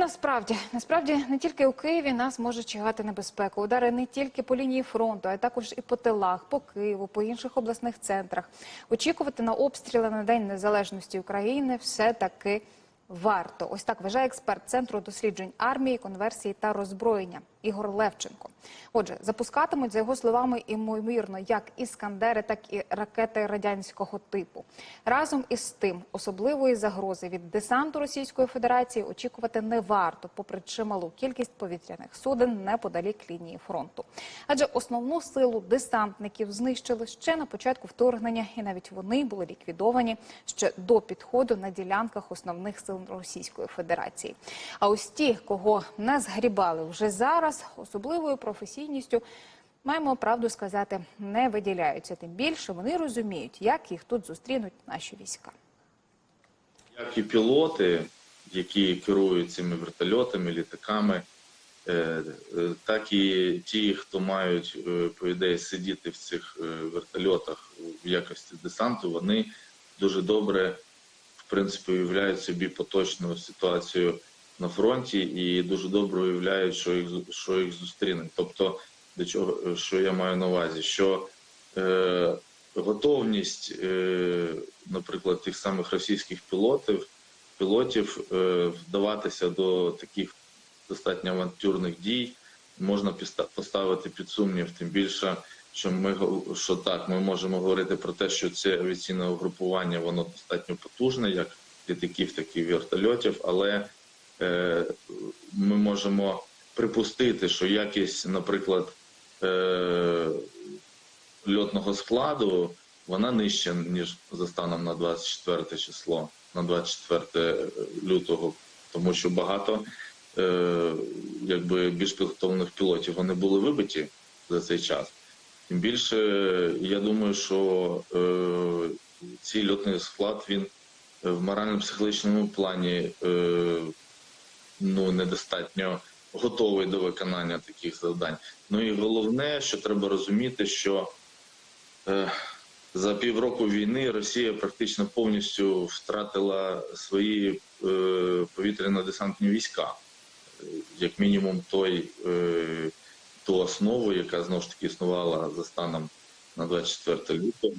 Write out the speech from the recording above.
насправді, насправді не тільки у Києві нас може чекати небезпека. Удари не тільки по лінії фронту, а й також і по тилах, по Києву, по інших обласних центрах. Очікувати на обстріли на День Незалежності України все таки варто. Ось так вважає експерт центру досліджень армії, конверсії та роззброєння Ігор Левченко. Отже, запускатимуть за його словами ймовірно як іскандери, так і ракети радянського типу. Разом із тим, особливої загрози від десанту Російської Федерації очікувати не варто, попри чималу кількість повітряних суден неподалік лінії фронту. Адже основну силу десантників знищили ще на початку вторгнення, і навіть вони були ліквідовані ще до підходу на ділянках основних сил Російської Федерації. А ось ті, кого не згрібали вже зараз, особливою професійністю. Маємо правду сказати, не виділяються. Тим більше вони розуміють, як їх тут зустрінуть наші війська. як і пілоти, які керують цими вертольотами, літаками, е, е, так і ті, хто мають е, по ідеї сидіти в цих вертольотах в якості десанту, вони дуже добре, в принципі, уявляють собі поточну ситуацію на фронті і дуже добре уявляють, що їх що їх зустріне. Тобто, до чого що я маю на увазі, що е, готовність, е, наприклад, тих самих російських пілотів, пілотів е, вдаватися до таких достатньо авантюрних дій можна поставити під сумнів, тим більше, що ми що так, ми можемо говорити про те, що це авіаційне угрупування воно достатньо потужне, як літаків, так і вертольотів, але е, ми можемо припустити, що якість, наприклад, е, льотного складу вона нижча, ніж за станом на 24 число, на 24 лютого, тому що багато е, якби більш підготовлених пілотів вони були вибиті за цей час. Тим більше, я думаю, що е, цей льотний склад він в морально-психологічному плані е, ну, недостатньо готовий до виконання таких завдань. Ну і головне, що треба розуміти, що е, за півроку війни Росія практично повністю втратила свої е, повітряно-десантні війська, Е, як мінімум, той е, ту основу, яка знову ж таки існувала за станом на 24 лютого.